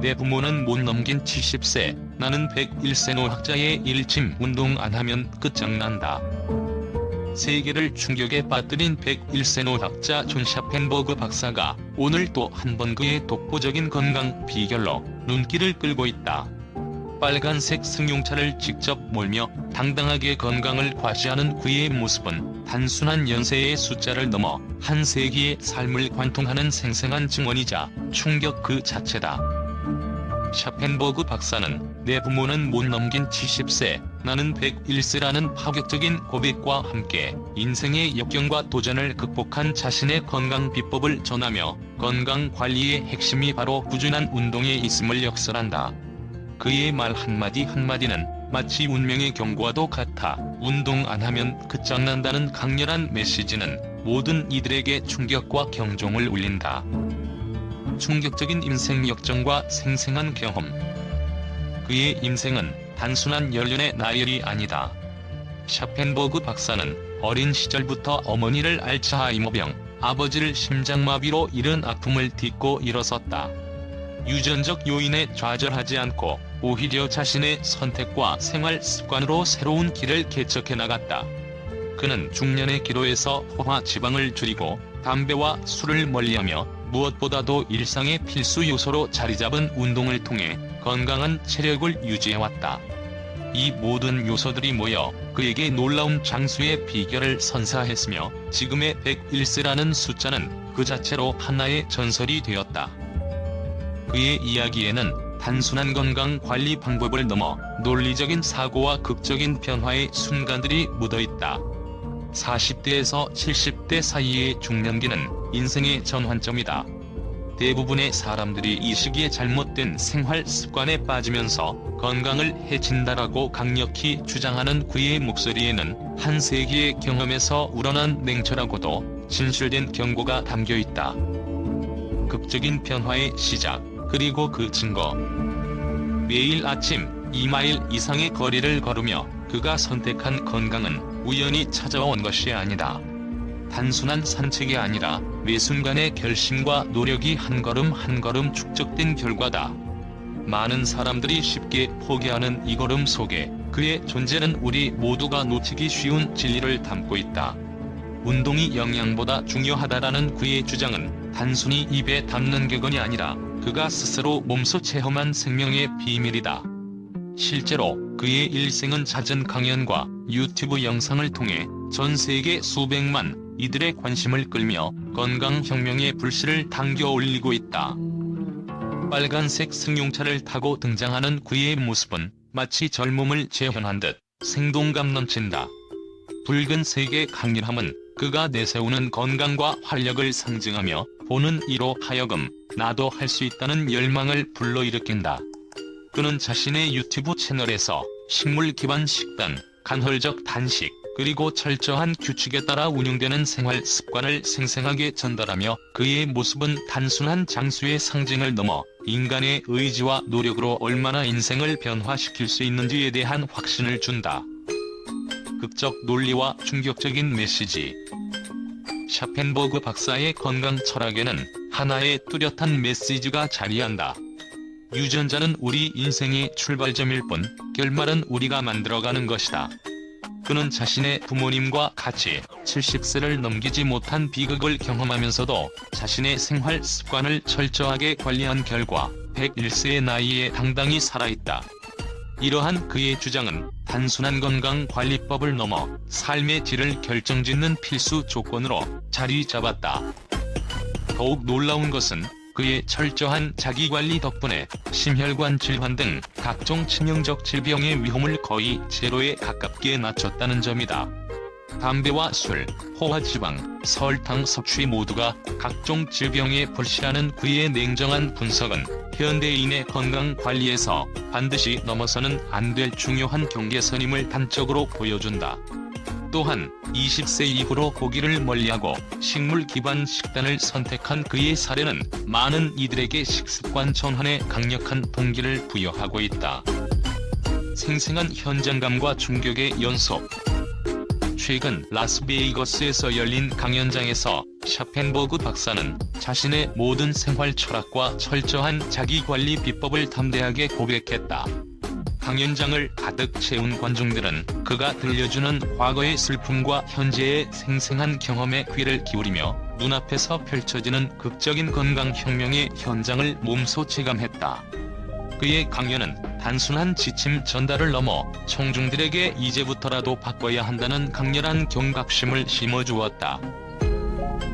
내 부모는 못 넘긴 70세, 나는 101세 노학자의 일침 운동 안 하면 끝장난다. 세계를 충격에 빠뜨린 101세 노학자 존 샤펜버그 박사가 오늘 또 한 번 그의 독보적인 건강 비결로 눈길을 끌고 있다. 빨간색 승용차를 직접 몰며 당당하게 건강을 과시하는 그의 모습은 단순한 연세의 숫자를 넘어 한 세기의 삶을 관통하는 생생한 증언이자 충격 그 자체다. 샤펜버그 박사는 내 부모는 못 넘긴 70세, 나는 101세라는 파격적인 고백과 함께 인생의 역경과 도전을 극복한 자신의 건강 비법을 전하며 건강 관리의 핵심이 바로 꾸준한 운동에 있음을 역설한다. 그의 말 한마디 한마디는 마치 운명의 경고와도 같아 운동 안 하면 끝장난다는 강렬한 메시지는 모든 이들에게 충격과 경종을 울린다. 충격적인 인생 역정과 생생한 경험. 그의 인생은 단순한 연륜의 나열이 아니다. 샤펜버그 박사는 어린 시절부터 어머니를 알츠하이머병, 아버지를 심장마비로 잃은 아픔을 딛고 일어섰다. 유전적 요인에 좌절하지 않고 오히려 자신의 선택과 생활 습관으로 새로운 길을 개척해 나갔다. 그는 중년의 기로에서 포화 지방을 줄이고 담배와 술을 멀리하며 무엇보다도 일상의 필수 요소로 자리잡은 운동을 통해 건강한 체력을 유지해왔다. 이 모든 요소들이 모여 그에게 놀라운 장수의 비결을 선사했으며 지금의 101세라는 숫자는 그 자체로 하나의 전설이 되었다. 그의 이야기에는 단순한 건강 관리 방법을 넘어 논리적인 사고와 극적인 변화의 순간들이 묻어 있다. 40대에서 70대 사이의 중년기는 인생의 전환점이다. 대부분의 사람들이 이 시기에 잘못된 생활 습관에 빠지면서 건강을 해친다라고 강력히 주장하는 그의 목소리에는 한 세기의 경험에서 우러난 냉철하고도 진실된 경고가 담겨 있다. 극적인 변화의 시작, 그리고 그 증거. 매일 아침 2마일 이상의 거리를 걸으며 그가 선택한 건강은 우연히 찾아온 것이 아니다. 단순한 산책이 아니라 매 순간의 결심과 노력이 한 걸음 한 걸음 축적된 결과다. 많은 사람들이 쉽게 포기하는 이 걸음 속에 그의 존재는 우리 모두가 놓치기 쉬운 진리를 담고 있다. 운동이 영양보다 중요하다라는 그의 주장은 단순히 입에 담는 격언이 아니라 그가 스스로 몸소 체험한 생명의 비밀이다. 실제로 그의 일생은 잦은 강연과 유튜브 영상을 통해 전 세계 수백만 이들의 관심을 끌며 건강혁명의 불씨를 당겨 올리고 있다. 빨간색 승용차를 타고 등장하는 그의 모습은 마치 젊음을 재현한 듯 생동감 넘친다. 붉은 색의 강렬함은 그가 내세우는 건강과 활력을 상징하며 보는 이로 하여금 나도 할 수 있다는 열망을 불러일으킨다. 그는 자신의 유튜브 채널에서 식물 기반 식단, 간헐적 단식, 그리고 철저한 규칙에 따라 운영되는 생활 습관을 생생하게 전달하며 그의 모습은 단순한 장수의 상징을 넘어 인간의 의지와 노력으로 얼마나 인생을 변화시킬 수 있는지에 대한 확신을 준다. 극적 논리와 충격적인 메시지. 샤펜버그 박사의 건강 철학에는 하나의 뚜렷한 메시지가 자리한다. 유전자는 우리 인생의 출발점일 뿐 결말은 우리가 만들어가는 것이다. 그는 자신의 부모님과 같이 70세를 넘기지 못한 비극을 경험하면서도 자신의 생활 습관을 철저하게 관리한 결과 101세의 나이에 당당히 살아있다. 이러한 그의 주장은 단순한 건강 관리법을 넘어 삶의 질을 결정짓는 필수 조건으로 자리 잡았다. 더욱 놀라운 것은 그의 철저한 자기관리 덕분에 심혈관 질환 등 각종 치명적 질병의 위험을 거의 제로에 가깝게 낮췄다는 점이다. 담배와 술, 포화지방, 설탕 섭취 모두가 각종 질병의 불씨라는 그의 냉정한 분석은 현대인의 건강 관리에서 반드시 넘어서는 안 될 중요한 경계선임을 단적으로 보여준다. 또한 20세 이후로 고기를 멀리하고 식물 기반 식단을 선택한 그의 사례는 많은 이들에게 식습관 전환에 강력한 동기를 부여하고 있다. 생생한 현장감과 충격의 연속 최근 라스베이거스에서 열린 강연장에서 샤펜버그 박사는 자신의 모든 생활 철학과 철저한 자기관리 비법을 담대하게 고백했다. 강연장을 가득 채운 관중들은 그가 들려주는 과거의 슬픔과 현재의 생생한 경험에 귀를 기울이며 눈앞에서 펼쳐지는 극적인 건강혁명의 현장을 몸소 체감했다. 그의 강연은 단순한 지침 전달을 넘어 청중들에게 이제부터라도 바꿔야 한다는 강렬한 경각심을 심어주었다.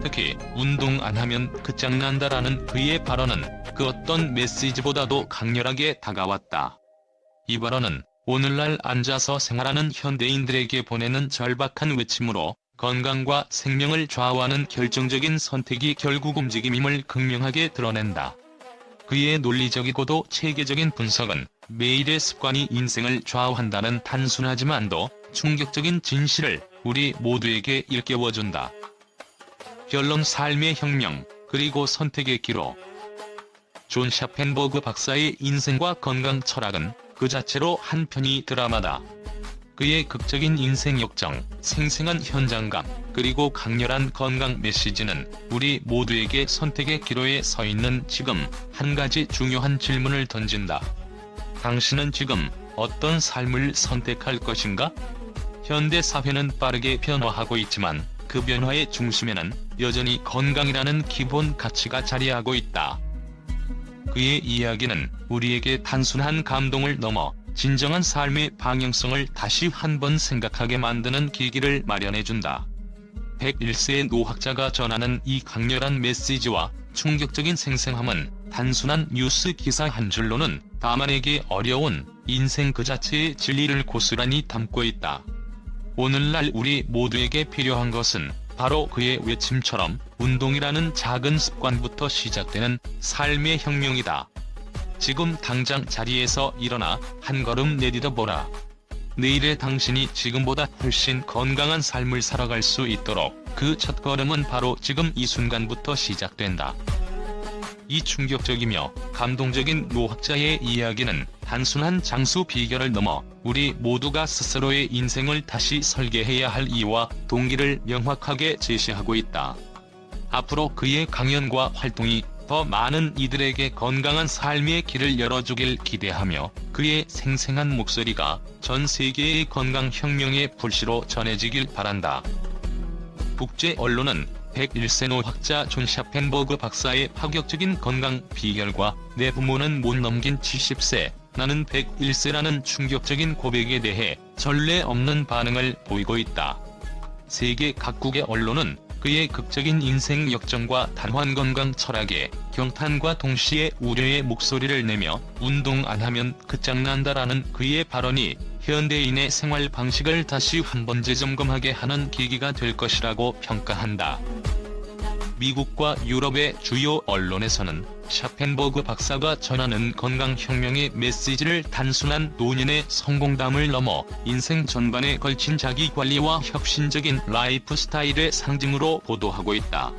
특히 운동 안 하면 끝장난다라는 그의 발언은 그 어떤 메시지보다도 강렬하게 다가왔다. 이 발언은 오늘날 앉아서 생활하는 현대인들에게 보내는 절박한 외침으로 건강과 생명을 좌우하는 결정적인 선택이 결국 움직임임을 극명하게 드러낸다. 그의 논리적이고도 체계적인 분석은 매일의 습관이 인생을 좌우한다는 단순하지만도 충격적인 진실을 우리 모두에게 일깨워준다. 결론 삶의 혁명, 그리고 선택의 기로. 존 샤펜버그 박사의 인생과 건강 철학은 그 자체로 한편이 드라마다. 그의 극적인 인생 역정, 생생한 현장감, 그리고 강렬한 건강 메시지는 우리 모두에게 선택의 기로에 서 있는 지금 한 가지 중요한 질문을 던진다. 당신은 지금 어떤 삶을 선택할 것인가? 현대 사회는 빠르게 변화하고 있지만 그 변화의 중심에는 여전히 건강이라는 기본 가치가 자리하고 있다. 그의 이야기는 우리에게 단순한 감동을 넘어 진정한 삶의 방향성을 다시 한번 생각하게 만드는 계기를 마련해준다. 101세의 노학자가 전하는 이 강렬한 메시지와 충격적인 생생함은 단순한 뉴스 기사 한 줄로는 다만에게 어려운 인생 그 자체의 진리를 고스란히 담고 있다. 오늘날 우리 모두에게 필요한 것은 바로 그의 외침처럼 운동이라는 작은 습관부터 시작되는 삶의 혁명이다. 지금 당장 자리에서 일어나 한 걸음 내디뎌 보라. 내일의 당신이 지금보다 훨씬 건강한 삶을 살아갈 수 있도록 그 첫 걸음은 바로 지금 이 순간부터 시작된다. 이 충격적이며 감동적인 노학자의 이야기는 단순한 장수 비결을 넘어 우리 모두가 스스로의 인생을 다시 설계해야 할 이유와 동기를 명확하게 제시하고 있다. 앞으로 그의 강연과 활동이 더 많은 이들에게 건강한 삶의 길을 열어주길 기대하며 그의 생생한 목소리가 전 세계의 건강혁명의 불씨로 전해지길 바란다. 국제 언론은 101세 노 학자 존 샤펜버그 박사의 파격적인 건강 비결과 내 부모는 못 넘긴 70세, 나는 101세라는 충격적인 고백에 대해 전례 없는 반응을 보이고 있다. 세계 각국의 언론은 그의 극적인 인생 역정과 단환 건강 철학에 경탄과 동시에 우려의 목소리를 내며 운동 안 하면 끝장난다라는 그의 발언이 현대인의 생활 방식을 다시 한번 재점검하게 하는 계기가 될 것이라고 평가한다. 미국과 유럽의 주요 언론에서는 샤펜버그 박사가 전하는 건강혁명의 메시지를 단순한 노년의 성공담을 넘어 인생 전반에 걸친 자기관리와 혁신적인 라이프 스타일의 상징으로 보도하고 있다.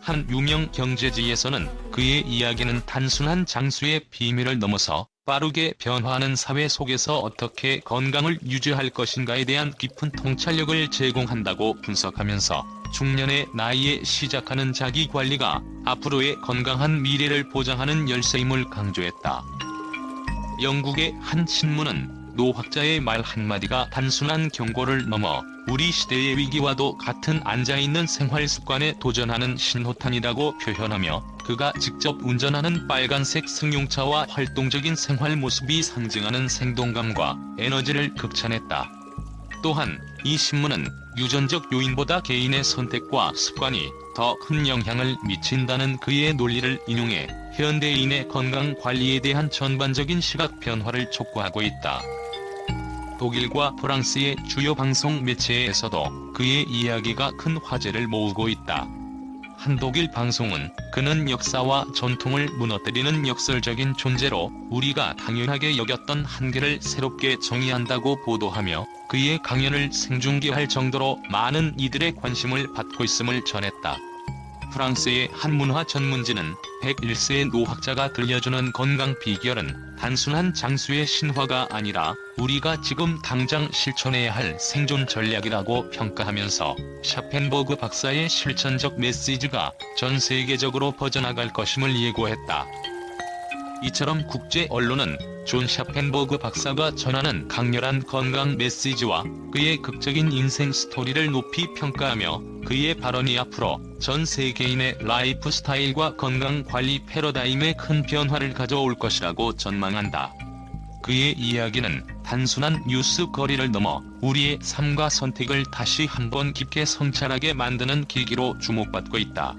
한 유명 경제지에서는 그의 이야기는 단순한 장수의 비밀을 넘어서 빠르게 변화하는 사회 속에서 어떻게 건강을 유지할 것인가에 대한 깊은 통찰력을 제공한다고 분석하면서 중년의 나이에 시작하는 자기관리가 앞으로의 건강한 미래를 보장하는 열쇠임을 강조했다. 영국의 한 신문은 노학자의 말 한마디가 단순한 경고를 넘어 우리 시대의 위기와도 같은 앉아있는 생활 습관에 도전하는 신호탄이라고 표현하며 그가 직접 운전하는 빨간색 승용차와 활동적인 생활 모습이 상징하는 생동감과 에너지를 극찬했다. 또한 이 신문은 유전적 요인보다 개인의 선택과 습관이 더 큰 영향을 미친다는 그의 논리를 인용해 현대인의 건강 관리에 대한 전반적인 시각 변화를 촉구하고 있다. 독일과 프랑스의 주요 방송 매체에서도 그의 이야기가 큰 화제를 모으고 있다. 한 독일 방송은 그는 역사와 전통을 무너뜨리는 역설적인 존재로 우리가 당연하게 여겼던 한계를 새롭게 정의한다고 보도하며 그의 강연을 생중계할 정도로 많은 이들의 관심을 받고 있음을 전했다. 프랑스의 한문화 전문지는 101세의 노학자가 들려주는 건강 비결은 단순한 장수의 신화가 아니라 우리가 지금 당장 실천해야 할 생존 전략이라고 평가하면서 샤펜버그 박사의 실천적 메시지가 전 세계적으로 퍼져나갈 것임을 예고했다. 이처럼 국제 언론은 존 샤펜버그 박사가 전하는 강렬한 건강 메시지와 그의 극적인 인생 스토리를 높이 평가하며 그의 발언이 앞으로 전 세계인의 라이프 스타일과 건강 관리 패러다임에 큰 변화를 가져올 것이라고 전망한다. 그의 이야기는 단순한 뉴스 거리를 넘어 우리의 삶과 선택을 다시 한번 깊게 성찰하게 만드는 계기로 주목받고 있다.